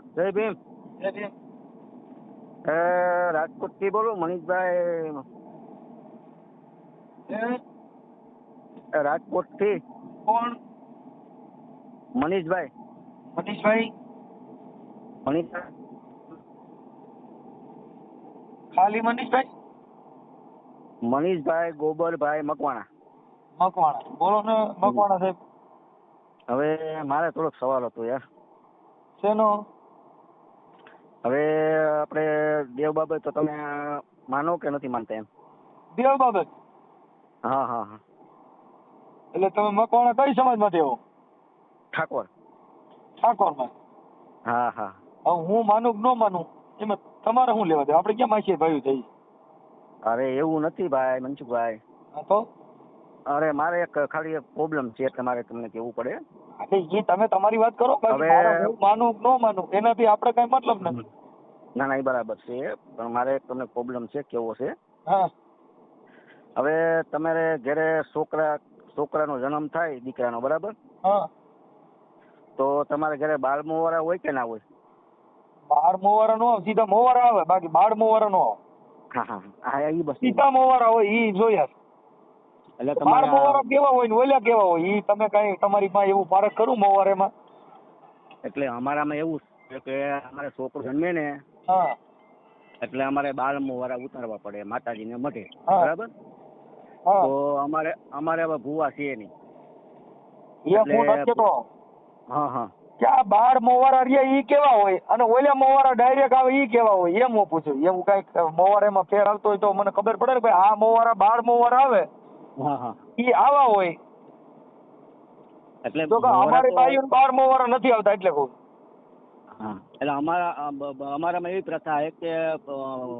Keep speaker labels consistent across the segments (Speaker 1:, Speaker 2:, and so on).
Speaker 1: જય ભીમ.
Speaker 2: જય ભીમ.
Speaker 1: રાજકોટથી બોલું મનીષભાઈ. રાજકોટથી.
Speaker 2: કોણ?
Speaker 1: મનીષભાઈ.
Speaker 2: મનીષભાઈ.
Speaker 1: મનીષ
Speaker 2: ખાલી મનીષભાઈ?
Speaker 1: મનીષભાઈ ગોબરભાઈ મકવાણા.
Speaker 2: મકવાણા. બોલો ને મકવાણા સાહેબ.
Speaker 1: હવે મારે થોડોક સવાલ હતો યાર.
Speaker 2: શેનો?
Speaker 1: હવે આપણે દેવ બાબત તો તમે માનો કે નથી માનતા એમ?
Speaker 2: દેવ બાબત?
Speaker 1: હા હા હા.
Speaker 2: એટલે તમે મકવાણા કઈ સમાજમાંથી આવો
Speaker 1: ઠાકોર.
Speaker 2: ઠાકોરમાં.
Speaker 1: હા હા.
Speaker 2: હવે હું માનું કે ન માનું એમાં તમારે શું લેવા દે આપણે કેમ માસીએ ભાઈ થઈ?
Speaker 1: અરે એવું નથી ભાઈ મનસુખભાઈ.
Speaker 2: તો
Speaker 1: અરે મારે એક ખાલી એક પ્રોબ્લેમ છે એટલે મારે તમને કહેવું પડે.
Speaker 2: એટલે ઈ તમે તમારી વાત કરો
Speaker 1: હવે-
Speaker 2: માનું ન માનું એનાથી આપણે કઈ મતલબ નથી.
Speaker 1: ના ના એ બરાબર છે પણ મારે તમને પ્રોબ્લેમ છે કેવો છે?
Speaker 2: હા.
Speaker 1: હવે તમારે ઘરે છોકરા છોકરાનો જન્મ થાય દીકરાનો બરાબર?
Speaker 2: હા.
Speaker 1: તો તમારે ઘરે બાળ મોવારા હોય કે ના હોય?
Speaker 2: બાળ મોવારા નો સીધા મોવારા આવે બાકી બાળ મોવારા નો આવે
Speaker 1: હા હા હા. એ બસ.
Speaker 2: સીધા મોવારા હોય ઈ જોયા
Speaker 1: એટલે
Speaker 2: તમારે મોવારા કેવા હોય ને ઓલા કેવા હોય? ઈ તમે કઈ તમારી પાસે એવું પારખ કરું મોવારેમાં
Speaker 1: એટલે અમારામાં એવું છે કે અમારે છોકરો જન્મે ને
Speaker 2: હા.
Speaker 1: એટલે અમારે બાળ મોવારા ઉતારવા પડે માતાજીને મઢે. બરાબર? તો અમારે અમારે હવે ભૂવા છે નહીં.
Speaker 2: એ હું
Speaker 1: હા હા.
Speaker 2: કે આ બાર મોવારા રહ્યા ઈ કેવા હોય? અને ઓલા મોવારા ડાયરેક્ટ આવે ઈ કેવા હોય? એમ હું પૂછું. એવું કંઈક મોવારામાં ફેર આવતો હોય તો મને ખબર પડે ને ભાઈ આ મોવારા બાર મોવારા આવે. ઈ આવા હોય.
Speaker 1: એટલે
Speaker 2: તો કે અમારી બાયું બાર મોવારા નથી આવતા એટલે કહું.
Speaker 1: એટલે અમારા અમારામાં એવી પ્રથા છે કે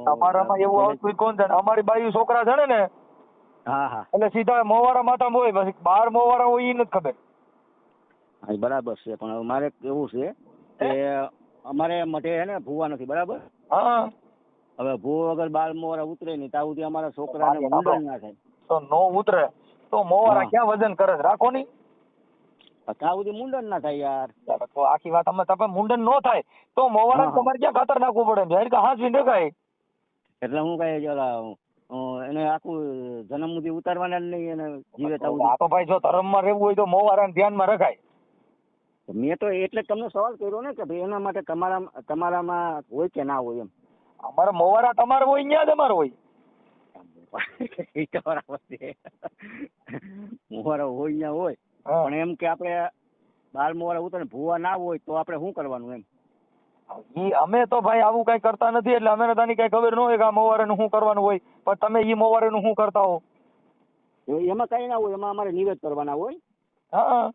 Speaker 2: અમારામાં એવું આવતું કોણ જાણે? અમારી બાયું છોકરા છે ને?
Speaker 1: હા હા.
Speaker 2: એટલે સીધા મોવારા માથામાં હોય પછી બાર મોવારા હોય એ નથી ખબર.
Speaker 1: હા બરાબર છે. પણ હવે મારે એવું છે કે અમારે મટે છે ને ભૂવા નથી બરાબર?
Speaker 2: હા.
Speaker 1: હવે ભૂ વગર બાર મોવારા ઉતરે નહીં ત્યાં સુધી અમારા છોકરાને. મુંડન ના થાય.
Speaker 2: તો નો ઉતરે. તો મોવારા ક્યાં વજન કરે છે? રાખો ની
Speaker 1: ત્યાં સુધી મુંડન ના થાય યાર.
Speaker 2: તો આખી વાત અમે તમે મુંડન નો થાય. તો મોવારા તમારે ક્યાં ખાતર નાખવું પડે? જાહેર કે હાથ વિંડે કઈ?
Speaker 1: એટલે હું કઈ એને આખું જન્મ સુધી ઉતારવાના જ નહીં એને જીવે
Speaker 2: આ તો ભાઈ જો ધર્મમાં રહેવું હોય તો મોવારાને ધ્યાનમાં રખાય.
Speaker 1: મેં તો એટલે તમને સવાલ કર્યો ને કે ભાઈ એના માટે તમારા તમારામાં હોય કે ના હોય એમ.
Speaker 2: અમારે મોવારા તમારે હોય ન્યા જ અમારે હોય.
Speaker 1: બરાબર હોય ત્યાં હોય. પણ એમ કે આપણે બાર મોહરા ઉતરે ભૂવા ના હોય તો આપણે શું કરવાનું એમ?
Speaker 2: ઈ અમે તો ભાઈ આવું કઈ કરતા નથી એટલે અમે તાની કઈ ખબર ન હોય કે આ મોવારેનું શું કરવાનું હોય. પણ તમે ઈ મોવારેનું શું કરતા હો?
Speaker 1: એમાં કઈ ના હોય એમાં અમારે નિવેદ કરવાના હોય.
Speaker 2: હા.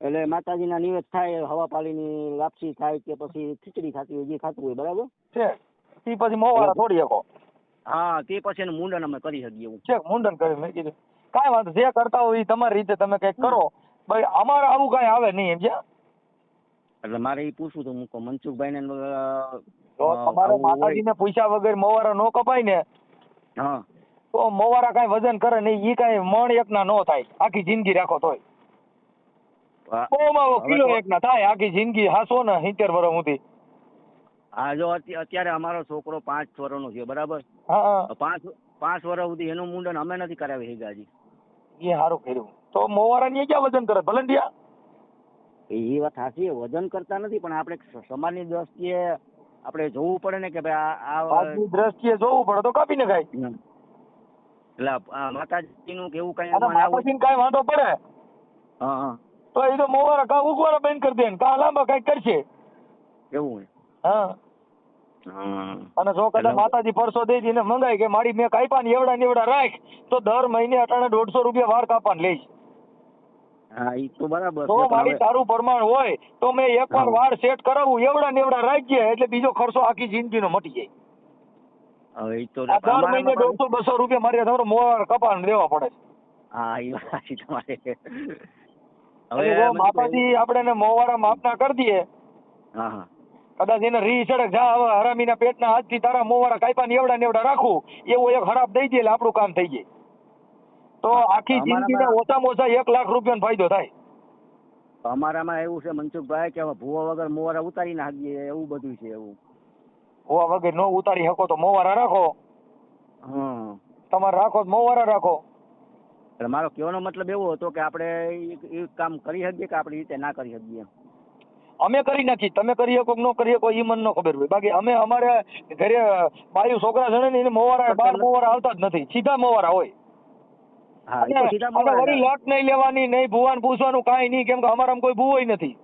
Speaker 1: એટલે માતાજીના નિવેદ થાય હવા પાલીની લાપસી થાય કે પછી ખીચડી ખાતી હોય જે ખાતું હોય બરાબર?
Speaker 2: છે. ઈ પછી મોવારા થોડી શકો.
Speaker 1: હા તે પછી એનું મુંડન અમે કરી શકીએ એવું.
Speaker 2: છે મુંડન કરી મેં કીધું. કાંઈ વાંધો જે કરતા હોય એ તમારી રીતે તમે કંઈક કરો. ભાઈ અમારે આવું કઈ આવે નહીં એમ છે?
Speaker 1: એટલે મારે એ પૂછવું હતું મૂકો મનસુખભાઈ ને
Speaker 2: તમારે માતાજીને પૂછ્યા વગર મોવારા નો કપાય ને
Speaker 1: હા.
Speaker 2: તો મોવારા કાંઈ વજન કરે નહીં એ કાંઈ મણ એકના નો થાય આખી જિંદગી રાખો તોય. ઓમાં કિલો
Speaker 1: તો-
Speaker 2: એકના થાય આખી જિંદગી હાસો ને સિત્તેર વર્ષ સુધી.
Speaker 1: હા જો અત્યારે અમારો છોકરો પાંચ વર્ષનો છે બરાબર? પાંચ પાંચ વર્ષ સુધી એનું મુંડન અમે નથી કરાવી શક્યા
Speaker 2: એ સારું કર્યું. તો મોવારા ની ક્યાં વજન કરે? ભલંડિયા?
Speaker 1: એ વાત સાચી વજન કરતા નથી પણ આપણે સમાજની દ્રષ્ટિએ આપણે જોવું પડે ને કે ભાઈ આ
Speaker 2: દ્રષ્ટિએ જોવું પડે તો કાપી ને
Speaker 1: ખાય એટલે માતાજી નું કેવું કઈ
Speaker 2: માતાજી કાંઈ વાંધો પડે?
Speaker 1: હા
Speaker 2: તો એ તો મોવારા કા ઉગવારા બંધ કરી દે કા લાંબા કઈ કરશે?
Speaker 1: એવું
Speaker 2: હા. અને જો કદાચ માતાજી પરસો દઈ દઈને મંગાય કે મારી મેં કાપ્યા ને એવડા ને એવડા રાખ તો દર મહિને અટાણે દોઢસો રૂપિયા વાર કાપવા લઈશ.
Speaker 1: હા એ તો બરાબર
Speaker 2: તો મારી તારું પ્રમાણ હોય તો મેં એકવાર
Speaker 1: હા.
Speaker 2: વાર સેટ કરાવું એવડા ને એવડા રાખજે એટલે બીજો ખર્ચો આખી જિંદગીનો મટી જાય.
Speaker 1: હવે ઈ તો
Speaker 2: દર મહિને દોઢસો બસો રૂપિયા મારે તમારો મોવાર કપાણ દેવા પડે
Speaker 1: હા વાત
Speaker 2: હવે માતાજી આપણે મોવારા માપના કરી દઈએ
Speaker 1: હા હા.
Speaker 2: કદાચ એને રી સડક જા હવે હરામીના પેટના હાથથી તારા મોવાળા કાયપા ને નેવડા રાખું એવું એક હરાપ દઈ દે એટલે આપણું કામ થઈ જાય. તો આખી
Speaker 1: અમારામાં-
Speaker 2: ઓછામાં ઓછા એક લાખ રૂપિયાનો ફાયદો થાય.
Speaker 1: અમારામાં એવું છે મનસુખભાઈ કે ભૂવા વગર મોવારા ઉતારી નાખીએ એવું બધું છે એવું.
Speaker 2: ભૂવા વગર નો ઉતારી શકો તો મોવારા રાખો. તમારે રાખો મોવારા રાખો.
Speaker 1: એટલે મારો કહેવાનો મતલબ એવો હતો કે આપણે ઈ કામ કરી શકીએ કે આપણી રીતે ના કરી શકીએ?
Speaker 2: અમે કરી નાખી. તમે કરી શકો ન કરી શકો એ મને ન ખબર હોય. બાકી અમે અમારે ઘરે બાયું છોકરા જણે ને એને મોવારા બાર મોવારા આવતા જ નથી. સીધા મોવારા હોય. વળી લોટ નહીં લેવાની નહીં ભુવાન પૂછવાનું કાંઈ નહીં કેમ કે અમારામાં કોઈ ભૂવો નથી.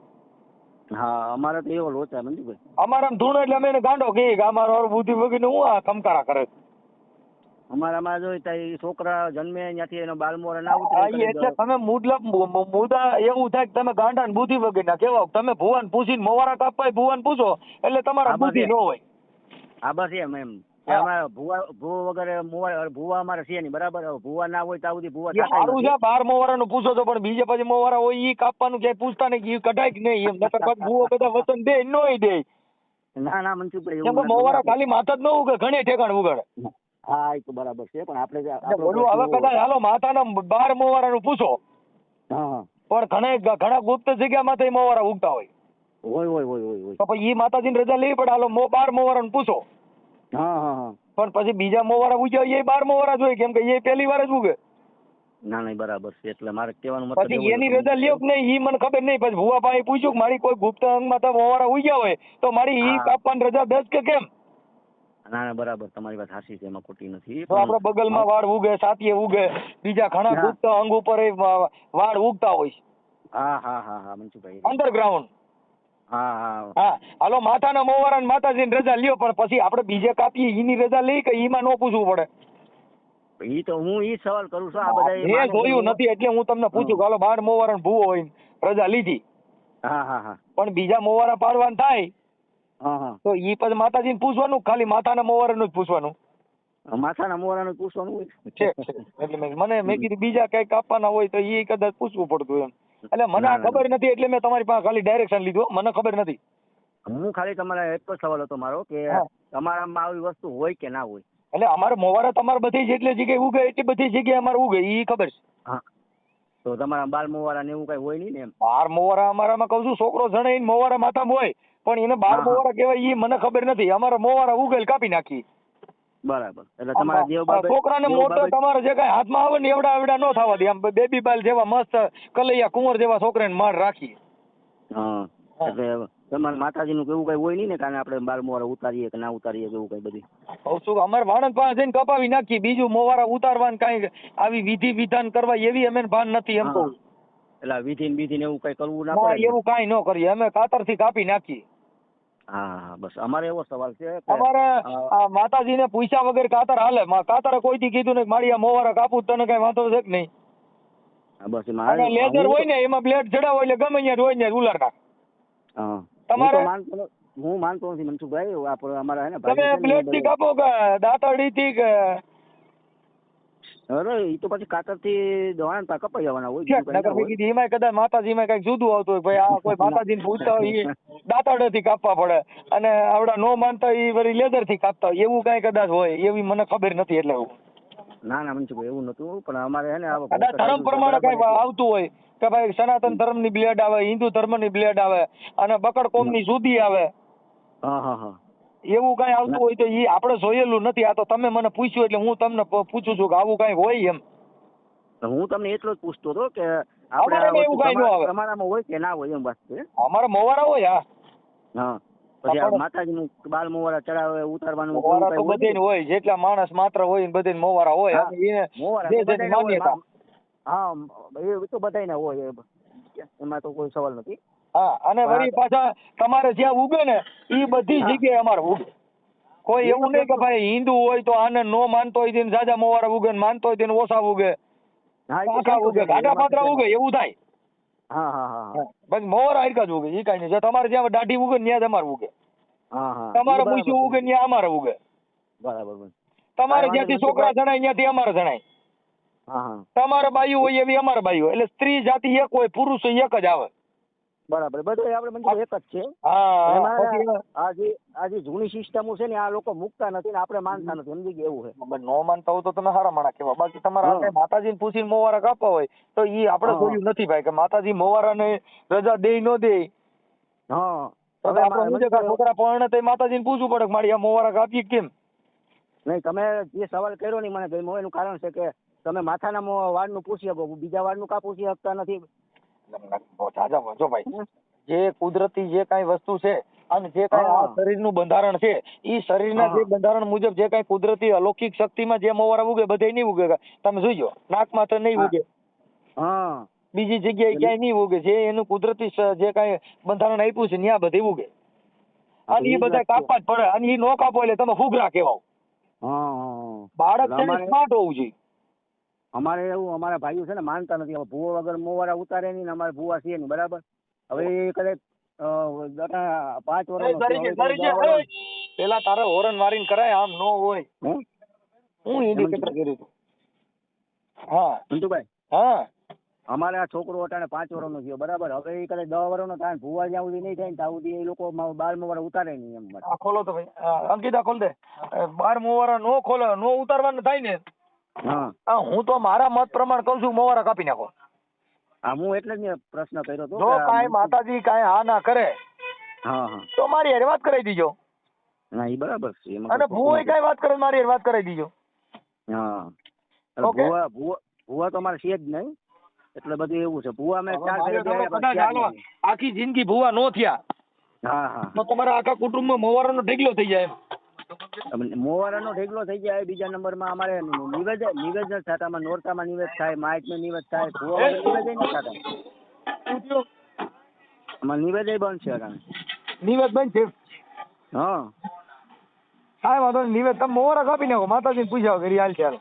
Speaker 1: હા અમારા તો એવો લોચા મનસુખભાઈ
Speaker 2: અમારામાં ધૂણ એટલે અમે ગાંડો કે અમારો બુદ્ધિ વગીને હું આ કમકારા કરે
Speaker 1: અમારામાં જો છોકરા જન્મે ત્યાંથી એનો બાલ મોરા ના ઉતરે
Speaker 2: એટલે તમે મુદલબ મુ- મુ- મુદ્દા એવું થાય કે તમે ગાંડા ને બુદ્ધિ વગરના કેવા તમે ભુવાન પૂછીને મોવારા કાપવાય ભુવાન પૂછો એટલે તમારા બુદ્ધિ
Speaker 1: એ.
Speaker 2: ન હોય.
Speaker 1: હા બસ એમ એમ. અમારે ભુવા ભૂવા વગર મોવા ભુવા અમારે છે નહીં બરાબર? ભુવા ના હોય ત્યાં સુધી ભુવા
Speaker 2: એ સારું છે બાર મોવારા નું પૂછો છો પણ બીજે પછી મોવારા હોય ઈ કાપવાનું ક્યાંય પૂછતા નહીં કે ઈ કઢાય કે નહીં એમ. નકર પછી ભૂવો બધા વચન દે નોય દે.
Speaker 1: ના ના નથી
Speaker 2: મોવારા ખાલી માથા જ ન ઉગે ઘણી ઠેકાણ ઉગાડે.
Speaker 1: હા એ તો બરાબર છે પણ આપણે
Speaker 2: બોલું હવે કદાચ હાલો માથાના બાર મોવારાનું પૂછો.
Speaker 1: હા.
Speaker 2: પણ ઘણા ઘણા ગુપ્ત જગ્યામાં તો મોવારા ઉગતા હોય.
Speaker 1: હોય હોય હોય હોય
Speaker 2: તો પછી એ માતાજીની રજા લેવી પડે. હાલો મો બાર મોવારાનું પૂછો.
Speaker 1: હા હા હા.
Speaker 2: પણ પછી બીજા મોવારા ઉગ્યા એ બાર મોવારા જ હોય કેમ કે એ પહેલી વાર જ ઉગે.
Speaker 1: ના નહીં બરાબર છે એટલે મારે કહેવાનું મતલબ
Speaker 2: પછી એની રજા લ્યો કે નહીં ઈ મને ખબર નહીં પછી ભુવા ભાઈ પૂછ્યું કે મારી કોઈ ગુપ્ત અંગમાં તો મોવારા ઉગ્યા હોય તો મારી ઈ આપવાની રજા દસ કે કેમ?
Speaker 1: ના ના બરાબર તમારી વાત સાચી છે એમાં ખોટી નથી.
Speaker 2: તો આપણે બગલમાં વાળ ઉગે સાતીએ ઉગે બીજા ઘણા ગુપ્ત અંગ ઉપર વાળ ઉગતા હોય છે.
Speaker 1: હા હા હા હા મનસુખભાઈ
Speaker 2: અંડરગ્રાઉન્ડ
Speaker 1: હા હા.
Speaker 2: હા હાલો માથાના મોવારા માતાજીની રજા લ્યો પણ પછી આપણે બીજે કાપીએ એની રજા લઈ કે એમાં ન પૂછવું પડે?
Speaker 1: ઈ તો હું ઈ સવાલ કરું છું આ બધા એ
Speaker 2: મેં જોયું નથી એટલે હું તમને પૂછ્યું કે હાલો બાર મોવારણ ભૂવો હોય રજા લીધી.
Speaker 1: હા હા હા.
Speaker 2: પણ બીજા મોવારા પાડવાના થાય તો ઈ પછી માતાજીને પૂછવાનું ખાલી માથાના મોવારાનું જ પૂછવાનું?
Speaker 1: માથાના મોરાનું પૂછવાનું હોય?
Speaker 2: છે. એટલે મને મેં કીધું બીજા કઈ કાપવાના હોય તો ઈ કદાચ પૂછવું પડતું એમ. એટલે મને આ ખબર નથી એટલે મેં તમારી પાસે ખાલી ડાયરેક્શન લીધું મને ખબર નથી.
Speaker 1: હું ખાલી તમારા એક જ સવાલ હતો મારો કે. તમારામાં આવી વસ્તુ હોય કે ના હોય?
Speaker 2: એટલે અમારે મોવારા તમારે બધી જેટલી જગ્યાએ ઉગે એટલી બધી જગ્યાએ અમારે ઉગે ઈ ખબર છે.
Speaker 1: હા. તો તમારા બાલ મોવારા ને એવું કઈ હોય નહીં ને એમ?
Speaker 2: બાર મોવારા અમારામાં કહું છું છોકરો જણે ઈને મોવારા માથામાં હોય પણ એને બાર. મોવારા કહેવાય ઈ મને ખબર નથી. અમારા મોવારા ઉગેલ કાપી નાખી.
Speaker 1: બરાબર. એટલે તમારા દેવ
Speaker 2: આ છોકરાને મોટો તમારે જે કઈ હાથમાં આવે ને એવડા એવડા ન થવા દે. આમ બેબી બાલ જેવા મસ્ત કલૈયા કુંવર જેવા છોકરાને માર રાખી
Speaker 1: હા.
Speaker 2: હા.
Speaker 1: એટલે તમારા માતાજીનું કેવું કઈ હોય નહીં ને કારણ આપણે બાલ મોવારા ઉતારીએ કે ના ઉતારીએ કે એવું કઈ બધી?
Speaker 2: અમારે વાણંદ પાસે જઈને કપાવી નાખી બીજું મોવારા ઉતારવાનું કાંઈ આવી વિધિ વિધાન કરવા એવી અમે ભાન નથી એમ કહું.
Speaker 1: એટલે વિધિ ને ને એવું કઈ કરવું ના
Speaker 2: ના
Speaker 1: પડે
Speaker 2: એવું કાંઈ ન કરીએ. અમે કાતરથી કાપી નાખીએ.
Speaker 1: હા બસ. અમારે એવો સવાલ છે
Speaker 2: અમારે માતાજીને પૂછ્યા વગર કાતર હાલે. કાતરે કોઈથી કીધું નહીં મારી આ મોવારા કાપું તને કઈ વાંધો છે કે નહીં?
Speaker 1: હા, બસ
Speaker 2: મારે લેઝર હોય ને એમાં બ્લેડ હોય એટલે ગમે ત્યાં હોય ને ઉલાર નાખ. તમારે-
Speaker 1: હું માનતો ન- નથી મનસુખભાઈ આપણે અમારા હે ને
Speaker 2: તમે
Speaker 1: ને બ્લેડથી
Speaker 2: કાપો કે દાંતરડી થી કે
Speaker 1: અરે એ તો પછી કાતરથી દવાના તા કપાઈ જવાના હોય
Speaker 2: છેક
Speaker 1: બીજું કઈ ના
Speaker 2: નકર મેં
Speaker 1: હોય.
Speaker 2: કીધું એમાંય કદાચ માતાજીમાં કંઈક જુદું આવતું હોય ભાઈ આ કોઈ માતાજીને પૂછતા હોય એ દાંતરડેથી કાપવા પડે. અને આવડા નો માનતા એ વળી લેઝરથી કાપતા હોય. એવું કઈ કદાચ હોય એવી મને ખબર નથી એટલે
Speaker 1: ના ના મનસુખ એવું નતું પણ અમારે હે ને
Speaker 2: કદાચ ધર્મ પ્રમાણે કઈ આવતું હોય કે ભાઈ સનાતન ધર્મની બ્લેડ આવે હિન્દુ ધર્મની બ્લેડ આવે અને બકડ કોમની સુધી આવે.
Speaker 1: હા હા હા.
Speaker 2: એવું કઈ આવતું હોય તો એ આપણે જોયેલું નથી. આ તો તમે મને પૂછ્યું એટલે હું તમને પૂછું છું કે આવું કઈ હોય એમ.
Speaker 1: હું તમને એટલો જ પૂછતો હતો કે આપણે
Speaker 2: એવું કઈ ન આવે.
Speaker 1: તમારામાં હોય કે ના હોય એમ વાત છે?
Speaker 2: અમારે મોવારા હોય હા.
Speaker 1: હા. પછી આ
Speaker 2: આપણે-
Speaker 1: બાલ મોવારા ચડાવે ઉતારવાનું
Speaker 2: મોવારા તો બધે હોય. જેટલા માણસ માત્ર હોય ને બધે મોવારા હોય.
Speaker 1: હા.
Speaker 2: એને
Speaker 1: મોવારા એ તો બધાયના હોય. એમાં તો કોઈ સવાલ નથી.
Speaker 2: હા અને વળી પાછા તમારે જ્યાં ઉગે ને એ બધી. જગ્યાએ અમારે ઉગે કોઈ એવું નહીં કે ભાઈ હિન્દુ હોય તો આને નો માનતો હોય તેને સાજા મોવારા ઉગે ને માનતો હોય તેને ઓછા ઉગે પાકા ઉગે ઘાટા પાત્રા ઉગે એવું થાય.
Speaker 1: હા હા હા
Speaker 2: બસ મોવારા હરકા જ ઉગે એ કાંઈ નહીં. જો તમારે જ્યાં દાઢી ઉગે ત્યાં તમારે ઉગે તમારે
Speaker 1: એ
Speaker 2: ઉગે ત્યાં અમારે ઉગે
Speaker 1: બરાબર.
Speaker 2: તમારે જ્યાંથી છોકરા. જણાય ત્યાંથી અમારે જણાય. તમારે બાયું હોય એવી અમારે બાયું એટલે સ્ત્રી જાતિ એક હોય પુરુષ એક જ આવે.
Speaker 1: બરાબર. બધું આપણે મંજુ એક જ છે.
Speaker 2: આજે
Speaker 1: એમાં
Speaker 2: પછી
Speaker 1: આ જે આ જે જૂની સિસ્ટમો છે ને આ લોકો મૂકતા નથી ને આપણે માનતા નથી. સમજી ગયા એવું છે.
Speaker 2: નો માનતા હોય તો તમે સારા માણા કહેવા બાકી તમારા માતાજી માતાજીને પૂછીને મોવારા કાપવા હોય તો એ આપણે. જોયું નથી ભાઈ કે માતાજી મોવારાને રજા દે ન દે
Speaker 1: હા.
Speaker 2: છોકરા પણ તે માતાજીને પૂછવું પડે કે મારી આ મોવારા કાપીએ કેમ?
Speaker 1: નહીં તમે જે સવાલ કર્યો નહીં મને ગમ્યો. એનું કારણ છે કે તમે માથાના વાળનું પૂછી શકો બીજા વાળનું કા પૂછી શકતા નથી?
Speaker 2: જાજા જો ભાઈ જે કુદરતી જે કાંઈ વસ્તુ છે અને જે કાંઈ આ. શરીરનું બંધારણ છે એ શરીરના
Speaker 1: ના
Speaker 2: જે બંધારણ મુજબ જે કાંઈ કુદરતી અલૌકિક શક્તિમાં જે મોવારા ઉગે બધે નહીં ઉગે. તમે જોઈજો નાક માત્ર નહીં ઉગે.
Speaker 1: હા.
Speaker 2: બીજી જગ્યાએ ક્યાંય નહીં ઉગે. જે એનું કુદરતી જે કાંઈ બંધારણ આપ્યું છે ત્યાં બધે ઉગે. અને
Speaker 1: એ
Speaker 2: બધા કાપવા જ પડે અને એ નો કાપો એટલે તમે ફુગરા કહેવાઓ.
Speaker 1: હા
Speaker 2: બાળક સ્માર્ટ હોવું જોઈએ.
Speaker 1: અમારે એવું અમારા ભાઈઓ છે ને માનતા નથી. હવે ભૂવો વગર મોવારા ઉતારે નહીં ને અમારે ભૂવા છે નહીં બરાબર? હવે એ કદાચ પાંચ વર્ષ!
Speaker 2: પેલા તારે હોરન મારીને કરાય આમ નો હોય. હું? ઇન્ડિકેટર કર્યું હતું હા.
Speaker 1: મંટુભાઈ
Speaker 2: હા.
Speaker 1: અમારે આ છોકરો અટાણે પાંચ વર્ષનો થયો બરાબર? હવે એ કદાચ દસ વર્ષનો થાય ભૂવા જ્યાં સુધી નહીં થાય ત્યાં સુધી એ લોકો બાર મો વાળા ઉતારે નહીં એમ.
Speaker 2: ખોલો તો ભાઈ. અંકિતા ખોલ દે. અ, બાર મોવારા નો ખોલે નો ઉતારવાનું થાય ને.
Speaker 1: હા.
Speaker 2: હું તો મારા મત પ્રમાણે કહું છું મોવારા કાપી નાખો.
Speaker 1: હા હું એટલે જ પ્રશ્ન કર્યો હતો
Speaker 2: જો કાંઈ માતાજી કાંઈ હા ના કરે
Speaker 1: હા હા.
Speaker 2: તો મારી હેર વાત કરાવી દીજો.
Speaker 1: ના એ બરાબર છે
Speaker 2: અને ભૂવો કાંઈ વાત કરે મારી હારે વાત કરાવી દીજો.
Speaker 1: હા. ભૂવા ભૂવા ભૂવા તો મારે છે જ નહીં એટલે બધું એવું છે. ભૂવા મેં ચાર.
Speaker 2: આખી જિંદગી ભૂવા નો થયા.
Speaker 1: હા હા.
Speaker 2: તો તમારા આખા કુટુંબમાં મોવારાનો ઢગલો થઈ જાય એમ.
Speaker 1: મોવારાનો ઢેગલો થઈ જાય બીજા નંબરમાં અમારે નિવેદ નિવેદ જ થતા આમાં નોરતામાં નિવેદ થાય માઇકમાં નિવેદ થાય ભૂવા નિવેદ નહીં થતા અમારે નિવેદ બંધ છે અટાણે
Speaker 2: નિવેદ બંધ છે?
Speaker 1: હા.
Speaker 2: કાંઈ વાંધો નહીં નિવેદ તમે મોવારા કાપી નાખો માતાજીને પૂછ્યા કરી હાલ. ચાલ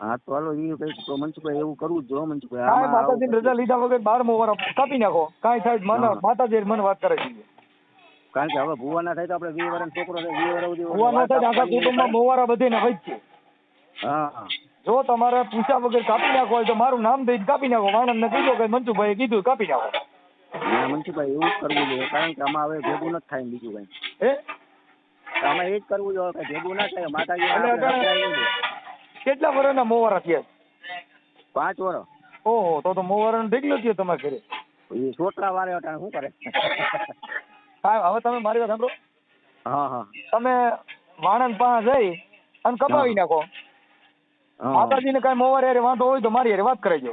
Speaker 1: હા તો હાલો એ કઈ મનસુખભાઈ એવું કરવું જો મનસુખભાઈ.
Speaker 2: માતાજીની રજા લીધા વગર બાર મોવારા કાપી નાખો. કાંઈ થાય મને. માતાજી મને વાત કરે છે.
Speaker 1: કારણ કે હવે ભૂવા ના થાય તો આપણે વીસ વર્ષનો છોકરો છે વીસ વર્ષ સુધી
Speaker 2: ભૂવા ના થાય તો આખા કુટુંબમાં મોવારા બધે ને વચ્ચે
Speaker 1: હા.
Speaker 2: જો તમારે પૂછ્યા વગર કાપી નાખો હોય તો મારું નામ દઈ કાપી નાખો. વાણંદને કીધું કે મંચુભાઈ કીધું કાપી નાખો.
Speaker 1: ના મનસુભાઈ એવું જ કરવું જોઈએ કારણ કે આમાં હવે ભેગું નથી થાય બીજું કઈ. આમાં એ જ કરવું જોઈએ કે ભેગું ના થાય માતાજી
Speaker 2: કેટલા વર્ષના મોવારા થયા?
Speaker 1: પાંચ વર્ષ
Speaker 2: ઓહો તો તો મોવારાનો ઢગલો થયો તમારે ઘરે.
Speaker 1: એ છોકરા વારે હતા શું કરે?
Speaker 2: કાંઈ હવે તમે મારી વાત સાંભળો.
Speaker 1: હા હા.
Speaker 2: તમે વાણંદ પાસે જઈ અને કપાવી નાખો. માતાજીને કાંઈ મોવારે હારે વાંધો હોય તો મારી હારે વાત કરાવજો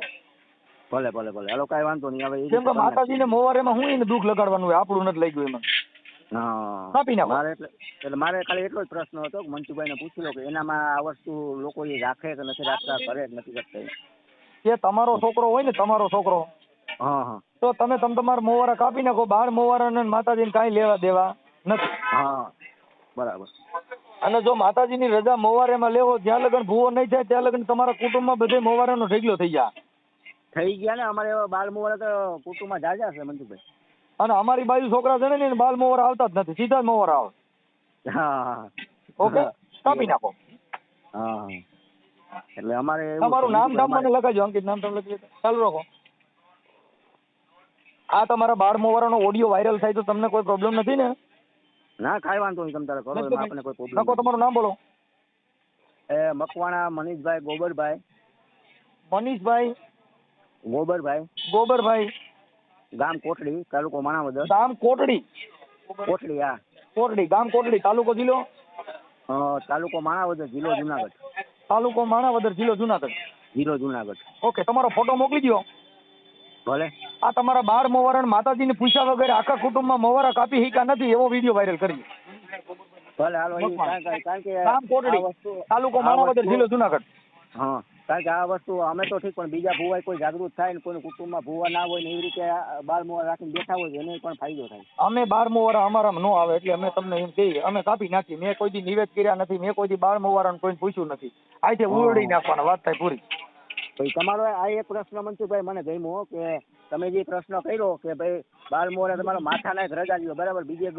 Speaker 1: ભલે ભલે ભલે. હાલો કાંઈ વાંધો નહીં. હવે
Speaker 2: કેમ કે માતાજીને મોવારેમાં હું એને દુઃખ લગાડવાનું હોય? આપણું નથી ગયું એમાં. કાપી નાખો.
Speaker 1: મારે એટલે એટલે મારે ખાલી એટલો જ પ્રશ્ન હતો કે ને પૂછી લો કે એનામાં આ વસ્તુ લોકો એ રાખે કે નથી રાખતા કરે કે નથી કરતા એ
Speaker 2: કે તમારો છોકરો હોય ને તમારો છોકરો.
Speaker 1: હા હા.
Speaker 2: તો તમે તમ તમારા મોવારા કાપી નાખો બાર મોવારાને માતાજીને કાંઈ લેવા દેવા નથી.
Speaker 1: હા બરાબર.
Speaker 2: અને જો માતાજીની રજા મોવારેમાં લેવો જ્યાં લગન ભૂવો નહીં થાય ત્યાં લગન તમારા કુટુંબમાં બધે મોવારાનો ઢગલો થઈ જાય
Speaker 1: થઈ ગયા ને અમારે બાર મોવારા તો કુટુંબમાં જાજા છે મંજુભાઈ.
Speaker 2: અને અમારી બાજુ છોકરા છે ને બાલ મોવારા આવતા જ નથી સીધા જ મોવારા આવે.
Speaker 1: હા
Speaker 2: ઓકે? કાપી નાખો.
Speaker 1: હા એટલે અમારે
Speaker 2: તમારું નામ ધામ મને લખાજો અંકિત નામ તમે લખી ચાલુ રાખો. આ તમારા બાર મોવારાનો ઓડિયો વાયરલ થાય તો તમને કોઈ પ્રોબ્લેમ નથી ને?
Speaker 1: ના કાંઈ વાંધો નહીં તમે તારે કરો એમાં આપણને કોઈ પ્રોબ્લેમ નકો
Speaker 2: તમારું નામ બોલો.
Speaker 1: એ મકવાણા મનીષભાઈ ગોબરભાઈ.
Speaker 2: મનીષભાઈ?
Speaker 1: ગોબરભાઈ.
Speaker 2: ગોબરભાઈ.
Speaker 1: ગામ કોટડી તાલુકો માણાવદર.
Speaker 2: ગામ કોટડી.
Speaker 1: કોટડી હા.
Speaker 2: કોટડી ગામ કોટડી તાલુકો જિલ્લો?
Speaker 1: તાલુકો માણાવદર જિલ્લો જુનાગઢ.
Speaker 2: તાલુકો માણાવદર જિલ્લો જુનાગઢ.
Speaker 1: જિલ્લો જુનાગઢ.
Speaker 2: ઓકે તમારો ફોટો મોકલી દો
Speaker 1: ભલે.
Speaker 2: આ તમારા બાર મોવારા માતાજીને પૂછ્યા વગર આખા કુટુંબમાં મોવારા કાપી શીખ્યા નથી એવો વીડિયો વાયરલ કરી
Speaker 1: ભલે હાલો એ
Speaker 2: મકવાણા.
Speaker 1: કારણ કે- કારણ કે
Speaker 2: ગામ કોટડી. તાલુકો માણાવદર જિલ્લો જુનાગઢ.
Speaker 1: હા કારણ કે આ વસ્તુ અમે તો ઠીક પણ બીજા ભૂવાય કોઈ જાગૃત થાય ને કોઈના કુટુંબમાં ભુવા ના હોય ને એવી રીતે બાળ મોવા રાખીને બેઠા હોય એને પણ ફાયદો થાય.
Speaker 2: અમે બાર મોવારા અમારામાં ન આવે એટલે અમે તમને એમ કહીએ અમે કાપી નાખી મેં કોઈ દી નિવેદ કર્યા નથી મેં કોઈ દી બાર મોવારાને કોઈને પૂછ્યું નથી. આજે ઉરડી નાખવાના વાત થાય પૂરી.
Speaker 1: ભાઈ તમારો આ એક પ્રશ્ન મનસુખભાઈ મને ગમ્યો કે તમે જે પ્રશ્ન કર્યો કે ભાઈ બાલમોરે તમારો માથાના એક રજા લ્યો બરાબર? બીજે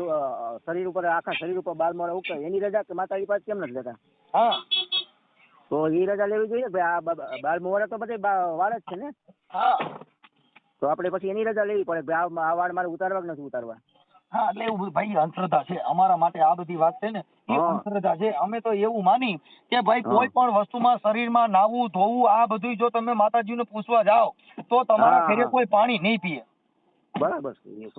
Speaker 1: શરીર ઉપર આખા શરીર ઉપર બાલમોરે મોરે ઉગતા એની રજા કે માતાજી પાસે કેમ નથી લેતા?
Speaker 2: હા.
Speaker 1: તો એ રજા લેવી જોઈએ ભાઈ આ બાલમોરે બાલ તો બધે વાળ જ છે ને?
Speaker 2: હા.
Speaker 1: તો આપણે પછી એની રજા લેવી પડે આ આ વાળ મારે ઉતારવા કે નથી ઉતારવા?
Speaker 2: હા એટલે એવું ભાઈ અંધશ્રદ્ધા છે. અમારા માટે આ બધી વાત છે ને એ અંધશ્રદ્ધા છે. અમે તો એવું માની કે ભાઈ કોઈ પણ વસ્તુમાં શરીરમાં નાવું ધોવું આ બધું જો તમે માતાજીને પૂછવા જાઓ તો તમારા ઘરે કોઈ પાણી નહીં પીએ.
Speaker 1: બરાબર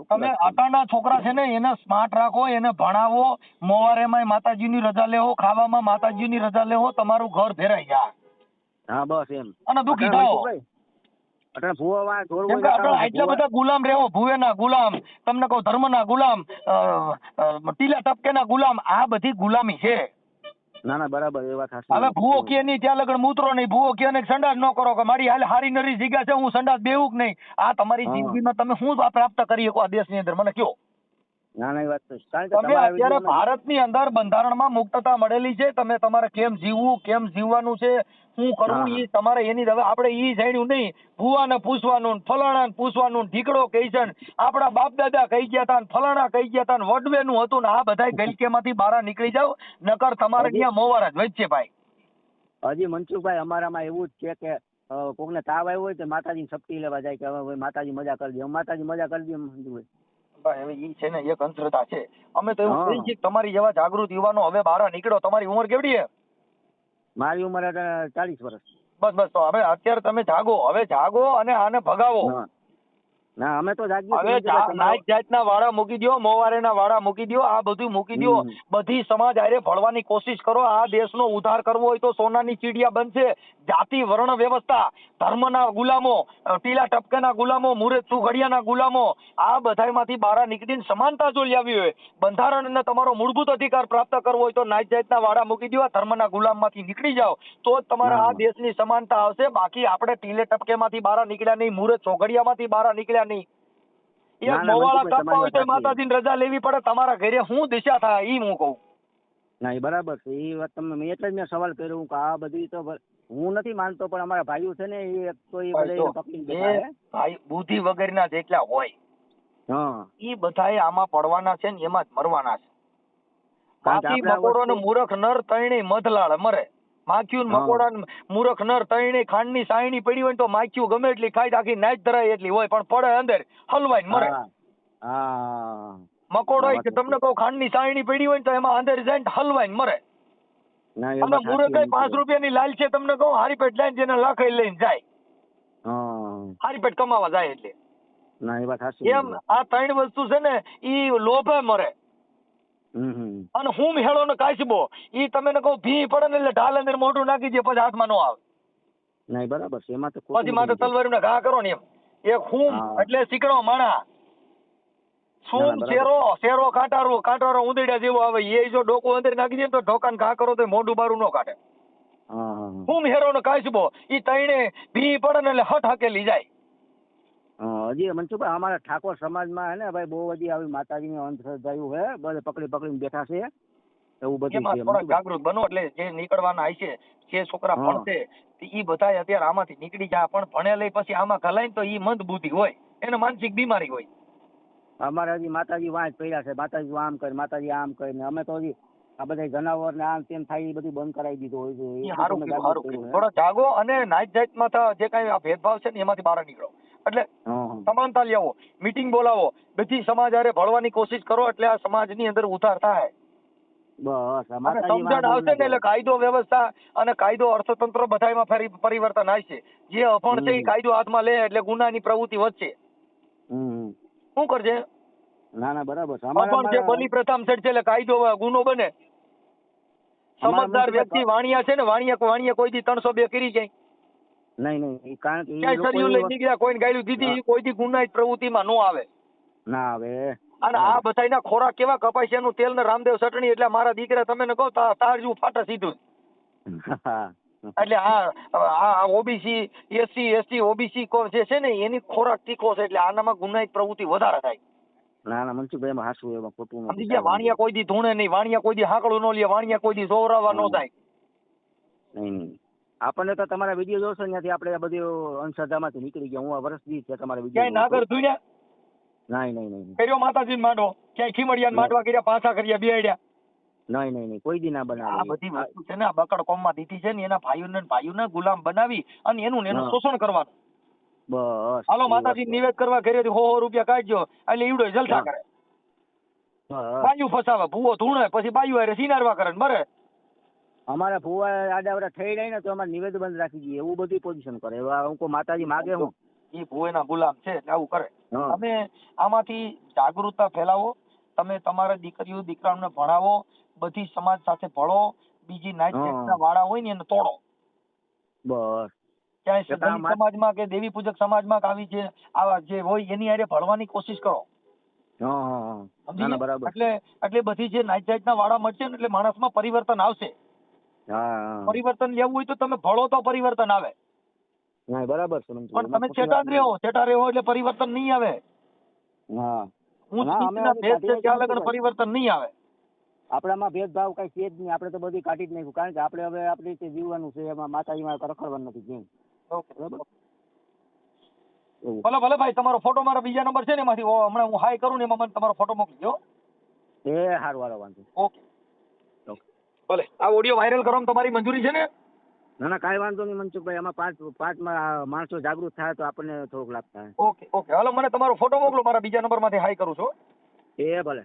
Speaker 2: તમે
Speaker 1: છે.
Speaker 2: છોકરા છે ને એને સ્માર્ટ રાખો એને ભણાવો મોવારેમાં માતાજીની રજા લેવો ખાવામાં માતાજીની રજા લેવો તમારું ઘર ભેરાઈ જાય.
Speaker 1: હા બસ એમ.
Speaker 2: અને દુઃખી
Speaker 1: અટાણે
Speaker 2: થાઓ.
Speaker 1: મનસુખભાઈ, ભૂવા વાળ ઢોર
Speaker 2: કેમ કે આપણે એટલા બધા ગુલામ રહેવો ભુવેના ગુલામ તમને કહું ધર્મના ગુલામ અ, અ, ટીલા ટપકેના ગુલામ આ બધી ગુલામી છે
Speaker 1: ના ના બરાબર એ વાત સાચી.
Speaker 2: હવે ભૂવો કે નહીં ત્યાં લગન મૂતરો નહીં ભૂવો કે નહીં સંડાસ ન કરો કે મારી હાલ હારી નરી જગ્યા છે હું સંડાસ બેવું કે નહીં આ તમારી. જિંદગીમાં તમે શું પ્રાપ્ત કરી શકો આ દેશની અંદર મને કયો
Speaker 1: ના ના એ વાત તો છે. કારણ કે
Speaker 2: તમે
Speaker 1: તમારા
Speaker 2: અત્યારે
Speaker 1: વિડીયોમાં-
Speaker 2: ભારતની અંદર બંધારણમાં મુક્તતા મળેલી છે તમે તમારે કેમ જીવવું કેમ જીવવાનું છે શું કરવું
Speaker 1: હા.
Speaker 2: ઈ તમારે એની હવે આપણે ઈ જાણ્યું નહીં ભુવાને પૂછવાનું ને ફલાણાને પૂછવાનું ને ઢીકડો કહી છે ને આપણા બાપ દાદા કહી ગયા હતા ને ફલાણા કહી ગયા હતા ને વડવેનું હતું ને આ બધાય ગલકેમાંથી બહાર નીકળી જાવ નકર તમારે ત્યાં મોવાર જ વચ્ચે ભાઈ
Speaker 1: હજી મનસુખભાઈ અમારામાં એવું જ છે કે અ, કોકને તાવ આવ્યો હોય તો માતાજી શક્તિ લેવા જાય કે હવે ભાઈ માતાજી મજા કરી દે માતાજી મજા કરી દે
Speaker 2: ભાઈ હવે ઈ છે ને એક અંધશ્રદ્ધા છે. અમે તો એવું
Speaker 1: હા.
Speaker 2: કહીએ છીએ તમારી જેવા જાગૃત યુવાનો હવે બહાર નીકળો. તમારી ઉંમર કેવડી છે?
Speaker 1: મારી ઉંમર ચાલીસ વર્ષ.
Speaker 2: બસ બસ તો હવે અત્યારે તમે જાગો. હવે જાગો અને આને ભગાવો.
Speaker 1: ના અમે તો
Speaker 2: હવે
Speaker 1: છીએ કે
Speaker 2: જા-
Speaker 1: ભાઈ તમારો-
Speaker 2: નાત જાતના વાળા મૂકી દ્યો મોવારેના વાળા મૂકી દો આ બધું મૂકી
Speaker 1: દો
Speaker 2: બધી સમાજ આરે ભળવાની કોશિશ કરો. આ દેશનો ઉદ્ધાર કરવો હોય તો સોનાની ચીડિયા બનશે. જાતિ વર્ણ વ્યવસ્થા ધર્મના ગુલામો ટીલા ટપકાના ગુલામો મુરત સુઘડિયાના ગુલામો આ બધાયમાંથી બહાર નીકળીને સમાનતા જો લાવી હોય બંધારણ અને તમારો મૂળભૂત અધિકાર પ્રાપ્ત કરવો હોય તો નાત જાતના વાળા મૂકી દો આ ધર્મના ગુલામમાંથી નીકળી જાઓ. તો જ તમારા આ. દેશની સમાનતા આવશે. બાકી આપણે ટીલે ટપકેમાંથી બહાર નીકળ્યા નહીં મુરત ચોઘડિયામાંથી બહાર નીકળ્યા નહીં
Speaker 1: ના,
Speaker 2: મોવાળા કાપવા હોય તો માતાજીની રજા લેવી પડે તમારા ઘરે શું દિશા થાય ઈ હું કહું.
Speaker 1: ના એ બરાબર છે. એ વાત તમને મેં એટલે જ મેં સવાલ કર્યો હું કે આ બધી તો હું નથી માનતો પણ અમારા ભાઈઓ છે ને એ એક તો એ બધા
Speaker 2: જો,
Speaker 1: પકડીને બેઠા
Speaker 2: એ ભાઈ બુદ્ધિ વગરના જેટલા હોય
Speaker 1: હા.
Speaker 2: બધા બધાએ આમાં પડવાના છે ને એમાં જ મરવાના છે.
Speaker 1: બાકી
Speaker 2: મકોડો ને મૂરખ નર તૈણે મધલાળ મરે. માખ્યું. મકોડા મૂરખ નર તૈણે ખાંડની સાયણી પડી હોય તો માખ્યું ગમે એટલી તો આખી નાચ ધરાય એટલી હોય પણ પડે અંદર હલવાઈ મરે. મકોડો કે તમને કહું ખાંડની સાયણી પડી હોય તો એમાં અંદર જાય હલવાઈ મરે. અને મૂરખ પાંચ
Speaker 1: રૂપિયા
Speaker 2: રૂપિયાની લાલ છે તમને કહું હારી પેટ લઈને જેને લાખ લઈને જાય. હારી પેટ કમાવા જાય એટલે. એમ આ ત્રણ વસ્તુ છે ને ઈ લોભે મરે. અને હું હેળો ને કાચબો ઈ તમે ને કહું ભી પડે ને એટલે ઢાલ અંદર મોઢું નાખી દે પછી હાથમાં નો આવે.
Speaker 1: નહીં બરાબર છે. એમાં તો
Speaker 2: પછી માથે
Speaker 1: નથી.
Speaker 2: તલવારીને ઘા કરો ને એમ. એક હું એટલે શીકડો માણા.
Speaker 1: ના,
Speaker 2: શું શેરો શેરો કાંટારો કાંટારો ઉંદરડા જેવો આવે એ જો ડોકો અંદર નાખી દે તો ઢોકાને ઘા કરો તો મોઢું બારું નો કાઢે.
Speaker 1: હા
Speaker 2: હેરો ને કાચબો ઈ તઈને ભી પડે ને એટલે હટ હકેલી જાય.
Speaker 1: હજી મનસુખભાઈ અમારા ઠાકોર સમાજમાં હે ને ભાઈ બહુ બધી આવી માતાજીની અંધશ્રદ્ધાયું હે બધે પકડી પકડીને બેઠા છે એવું બધું છે
Speaker 2: થોડા જાગૃત બનો એટલે જે નીકળવાના હશે જે છોકરા ભણશે ઈ બધાય અત્યારે આમાંથી નીકળી જાય પણ ભણે લઈ પછી આમાં ઘલાય તો ઈ મંદ બુદ્ધિ હોય એને માનસિક બીમારી હોય.
Speaker 1: અમારે હજી માતાજી વાંચ પડ્યા છે માતાજી આમ કરે માતાજી આમ કરે ને અમે તો હજી આ બધા જનાવર ને આમ તેમ થાય એ બધું બંધ કરાવી દીધું હોય છે.
Speaker 2: થોડા જાગો અને નાત જાતમાં તો જે કઈ આ ભેદભાવ છે ને એમાંથી બહાર નીકળો. એટલે. સમાનતા લેવો મીટિંગ બોલાવો. બધી સમાજ હારે ભળવાની કોશિશ કરો એટલે આ સમાજની અંદર ઉધાર થાય. સમજણ આવશે ને એટલે કાયદો વ્યવસ્થા અને કાયદો અર્થતંત્ર બધાયમાં ફરી પરિવર્તન આવશે જે અભણ છે એ. કાયદો હાથમાં લે એટલે ગુનાની પ્રવૃત્તિ વધશે. શું કરશે
Speaker 1: ના ના બરાબર છે.
Speaker 2: અભણ છે બલી પ્રથમ છે એટલે કાયદો ગુનો બને. સમજદાર વ્યક્તિ વાણિયા છે ને વાણિયા વાણિયા કોઈ દી ત્રણસો બે કરી જાય.
Speaker 1: નહીં નહીં કારણ કે
Speaker 2: ક્યાંય સરિયું લઈ નીકળ્યા કોઈને ગાયલું દીધી
Speaker 1: હા.
Speaker 2: ઈ કોઈ દી ગુનાહિત પ્રવૃત્તિમાં નો આવે.
Speaker 1: ના આવે.
Speaker 2: અને આ બધાયના ખોરાક કેવા કપાય છે? એનું તેલ ને રામદેવ ચટણી એટલે મારા દીકરા તમે ને કહો તાર જેવું ફાટે સીધું. એટલે આ આ ઓબીસી એસસી એસટી ઓબીસી જે છે ને એની ખોરાક તીખો છે એટલે આનામાં ગુનાહિત પ્રવૃત્તિ વધારે થાય.
Speaker 1: ના ના મનસુખભાઈ એમાં હાસું એમાં ખોટું
Speaker 2: સમજી ગયા? વાણિયા કોઈ દી ધૂણે નહીં વાણિયા કોઈ દી હાકડું નો લે વાણિયા કોઈ દી સોવરાવા નો થાય.
Speaker 1: નહીં નહીં. આપણને તો તમારા વીડિયો જોશો ત્યાંથી આપણે આ બધી અંધશ્રદ્ધામાંથી નીકળી ગયા. હું આ વર્ષ દી છે તમારા
Speaker 2: ક્યાંય
Speaker 1: વીડિયો
Speaker 2: નાગર ધૂણ્યા
Speaker 1: નહીં નહીં નહીં
Speaker 2: કર્યો માતાજી માંડો. ક્યાંય ખીમડિયા માંડવા કર્યા પાછા કર્યા બિહાડ્યા.
Speaker 1: નહીં નહીં નહીં કોઈ દી ના
Speaker 2: આ બધી વસ્તુ છે ને આ બકડ કોમમાં દીધી છે ને એના ભાઈઓને ભાઈઓને ગુલામ બનાવી અને એનું એનું શોષણ કરવાનું.
Speaker 1: બસ.
Speaker 2: હાલો માતાજી નિવેદ કરવા ઘરેથી હો હો રૂપિયા કાઢજો. એટલે ઈવડો જલસા કરે. બાયુ ફસાવે ભૂવો ધૂણે પછી બાયું હારે સિનારવા કરે ને મરે
Speaker 1: અમારે ફુવા આડાવડા થઈ જાય ને તો અમારે નિવેદ બંધ રાખી દઈએ. એવું બધી પોઝિશન કરે. હું કહું માતાજી માગે હું.
Speaker 2: એ ભૂવેના ગુલામ છે એટલે આવું કરે. તમે આમાંથી જાગૃતતા ફેલાવો. તમે તમારા દીકરીઓ દીકરાઓને ભણાવો. બધી સમાજ સાથે ભળો. બીજી નાઈટ ના વાળા હોય ને એને તોડો.
Speaker 1: બસ.
Speaker 2: ક્યાંય
Speaker 1: કે મા-
Speaker 2: સમાજમાં કે દેવી પૂજક સમાજમાં કે આવી જે આવા જે હોય એની હારે ભળવાની કોશિશ કરો.
Speaker 1: ના ના
Speaker 2: એટલે એટલે બધી જે નાઈટ જાતના વાળા મળશે ને એટલે માણસમાં પરિવર્તન આવશે. પરિવર્તન લેવું હોય તો તમે ભળો તો પરિવર્તન આવે.
Speaker 1: ના બરાબર છે
Speaker 2: પણ તમે છેટા જ રહો છેટા રહો એટલે પરિવર્તન નહીં આવે.
Speaker 1: હા.
Speaker 2: ઊંચ ભેદ છે ત્યાં લગન પરિવર્તન નહીં આવે.
Speaker 1: આપણામાં ભેદભાવ કઈ છે જ નહીં. આપણે તો બધી કાઢી જ નાખ્યું. કારણ કે આપણે હવે આપણી રીતે જીવવાનું છે. એમાં માતાજીમાં રખડવાનું નથી જેમ
Speaker 2: ભલે ભલે ભાઈ તમારો ફોટો મારા બીજા નંબર છે ને એમાંથી. હમણાં હું હાઈ કરું ને એમાં મને તમારો ફોટો મોકલજો
Speaker 1: એ સારું વાળો વાંધો
Speaker 2: ઓકે. ભલે. આ ઓડિયો વાયરલ કરવામાં તમારી મંજૂરી છે ને?
Speaker 1: ના ના કાંઈ વાંધો નહીં મનસુખભાઈ. આમાં પાંચ પાંચ માણસો જાગૃત થાય તો આપણને થોડોક લાભ થાય.
Speaker 2: ઓકે ઓકે હાલો મને તમારો ફોટો મોકલો. મારા બીજા નંબરમાંથી હાઈ કરું છું.
Speaker 1: એ ભલે.